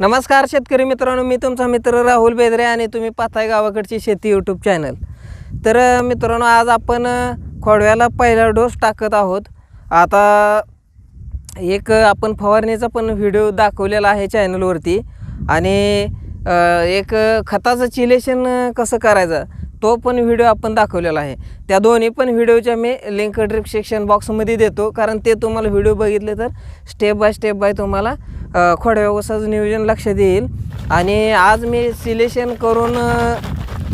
नमस्कार शेतकरी मित्रांनो मी तुमचा मित्र राहुल बेदरे आणि तुम्ही पाहताय गावाकडची शेती यूट्यूब चॅनल तर मित्रांनो आज आपण खोडव्याला पहिला डोस टाकत आहोत. आता एक आपण फवारणीचा पण व्हिडिओ दाखवलेला आहे चॅनलवरती आणि एक खताचं चिलेशन कसं करायचं? तो पण व्हिडिओ आपण दाखवलेला आहे. त्या दोन्ही पण व्हिडिओच्या मी लिंक डिस्क्रिप्शन बॉक्समध्ये देतो. कारण ते तुम्हाला व्हिडिओ बघितले तर स्टेप बाय स्टेप बाय तुम्हाला अ, नियोजन लक्षात येईल. आणि आज मी सिलेशन करून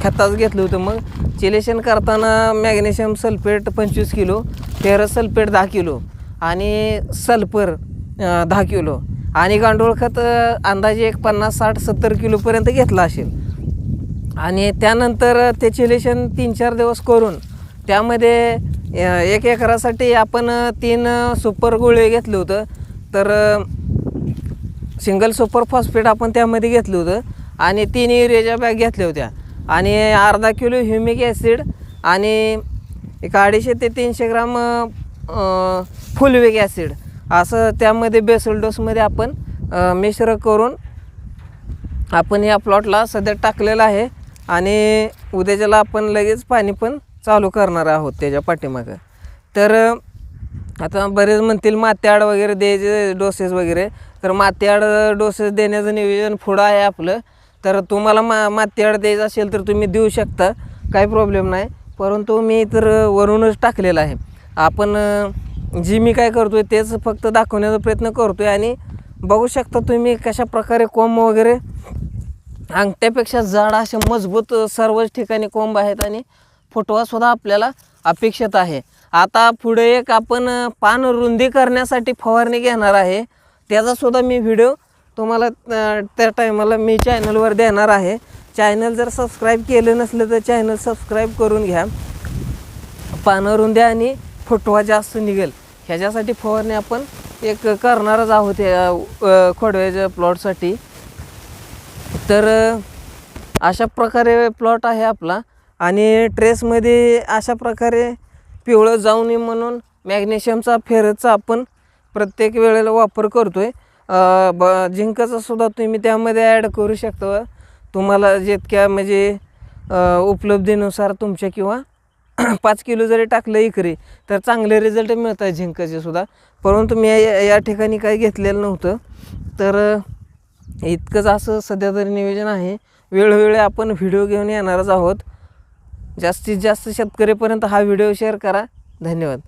खताच घेतलं होतं मग. सिलेशन करताना मॅग्नेशियम सल्फेट पंचवीस किलो फेरस सल्फेट दहा किलो आणि सल्फर दहा किलो. आणि गांडूळ खत अंदाजे एक पन्नास साठ सत्तर किलोपर्यंत घेतला असेल. आणि त्यानंतर त्याचे चिलेशन तीन चार दिवस करून त्यामध्ये एक एकरासाठी आपण तीन सुपर गोळे घेतलं होतं. तर सिंगल सुपर फॉस्फेट आपण त्यामध्ये घेतलं होतं. आणि तीन युरियाच्या बॅग घेतल्या होत्या. आणि अर्धा किलो ह्युमिक ॲसिड आणि एक अडीचशे ते तीनशे ग्राम फुलवेक फुलविक ॲसिड असं त्यामध्ये बेसल डोसमध्ये आपण मिश्र करून आपण या प्लॉटला सध्या टाकलेलं आहे. आणि उद्याच्याला आपण लगेच पाणी पण चालू करणार आहोत त्याच्या पाठीमागं. तर आता बरेच म्हणतील मात्याड वगैरे द्यायचे डोसेस वगैरे. तर मात्याड डोसेस देण्याचं नियोजन पुढं आहे आपलं. तर तुम्हाला मा मात्याड द्यायचं असेल तर तुम्ही देऊ शकता. काही प्रॉब्लेम नाही. परंतु मी तर वरूनच टाकलेलं आहे. आपण जी मी काय करतो आहे तेच फक्त दाखवण्याचा प्रयत्न करतो आहे आणि बघू शकता तुम्ही कशा प्रकारे कोंब वगैरे अंगठ्यापेक्षा जाड असे मजबूत सर्वच ठिकाणी कोंब आहेत आणि फुटवासुद्धा आपल्याला अपेक्षित आहे. आता पुढे एक आपण पान रुंदी करण्यासाठी फवारणी घेणार आहे. त्याचासुद्धा मी व्हिडिओ तुम्हाला त्या टायमाला मी चॅनलवर देणार आहे. चॅनल जर सबस्क्राईब केलं नसलं तर चॅनल सबस्क्राईब करून घ्या. पानं रुंद्या आणि फुटवा जास्त निघेल. ह्याच्यासाठी फवारणी आपण एक करणारच आहोत या खोडव्याच्या प्लॉटसाठी तर अशा प्रकारे प्लॉट आहे आपला. आणि ट्रेसमध्ये अशा प्रकारे पिवळं जाऊ नये म्हणून मॅग्नेशियमचा फेरचा आपण प्रत्येक वेळेला वापर करतो आहे ब झिंकाचा सुद्धा तुम्ही त्यामध्ये ॲड करू शकता. तुम्हाला जितक्या म्हणजे उपलब्धीनुसार तुमच्या किंवा पाच किलो जरी टाकलं इकरी तर चांगले रिझल्ट मिळतात झिंकाचे सुद्धा. परंतु मी या या ठिकाणी काही घेतलेलं नव्हतं. तर इतकंच असं सध्या तरी नियोजन आहे. वेळोवेळी आपण व्हिडिओ घेऊन येणारच आहोत. जास्तीत जास्त शेतकरीपर्यंत हा व्हिडिओ शेअर करा. धन्यवाद.